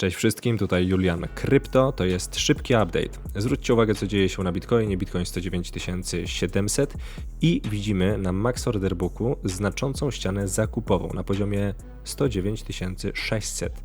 Cześć wszystkim, tutaj Julian Krypto, to jest szybki update. Zwróćcie uwagę co dzieje się na Bitcoinie, Bitcoin 109 700 i widzimy na Max Order Booku znaczącą ścianę zakupową na poziomie 109 600.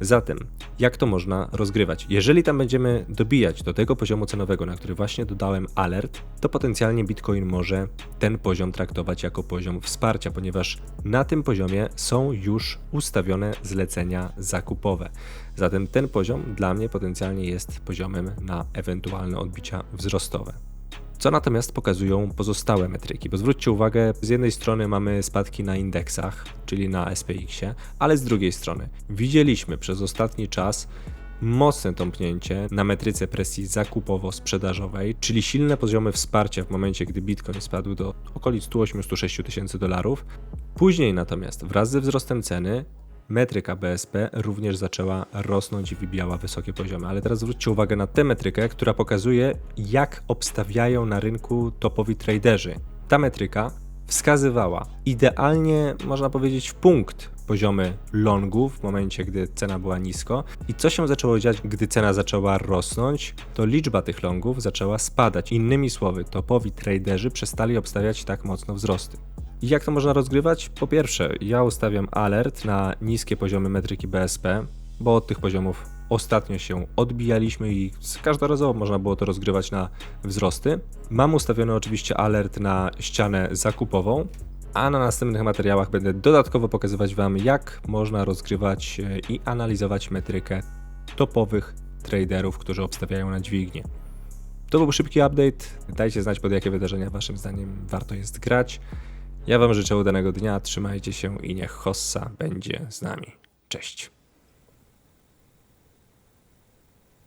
Zatem, jak to można rozgrywać? Jeżeli tam będziemy dobijać do tego poziomu cenowego, na który właśnie dodałem alert, to potencjalnie Bitcoin może ten poziom traktować jako poziom wsparcia, ponieważ na tym poziomie są już ustawione zlecenia zakupowe. Zatem ten poziom dla mnie potencjalnie jest poziomem na ewentualne odbicia wzrostowe. Co natomiast pokazują pozostałe metryki? Bo zwróćcie uwagę, z jednej strony mamy spadki na indeksach, czyli na SPX-ie, ale z drugiej strony widzieliśmy przez ostatni czas mocne tąpnięcie na metryce presji zakupowo-sprzedażowej, czyli silne poziomy wsparcia w momencie, gdy Bitcoin spadł do okolic 186 tysięcy dolarów. Później natomiast wraz ze wzrostem ceny metryka BSP również zaczęła rosnąć i wybijała wysokie poziomy. Ale teraz zwróćcie uwagę na tę metrykę, która pokazuje, jak obstawiają na rynku topowi traderzy. Ta metryka wskazywała idealnie, można powiedzieć, w punkt poziomy longów w momencie, gdy cena była nisko. I co się zaczęło dziać, gdy cena zaczęła rosnąć, to liczba tych longów zaczęła spadać. Innymi słowy, topowi traderzy przestali obstawiać tak mocno wzrosty. Jak to można rozgrywać? Po pierwsze, ja ustawiam alert na niskie poziomy metryki BSP, bo od tych poziomów ostatnio się odbijaliśmy i każdorazowo można było to rozgrywać na wzrosty. Mam ustawiony oczywiście alert na ścianę zakupową, a na następnych materiałach będę dodatkowo pokazywać Wam, jak można rozgrywać e, i analizować metrykę topowych traderów, którzy obstawiają na dźwignię. To był szybki update. Dajcie znać, pod jakie wydarzenia Waszym zdaniem warto jest grać. Ja Wam życzę udanego dnia, trzymajcie się i niech Hossa będzie z nami. Cześć.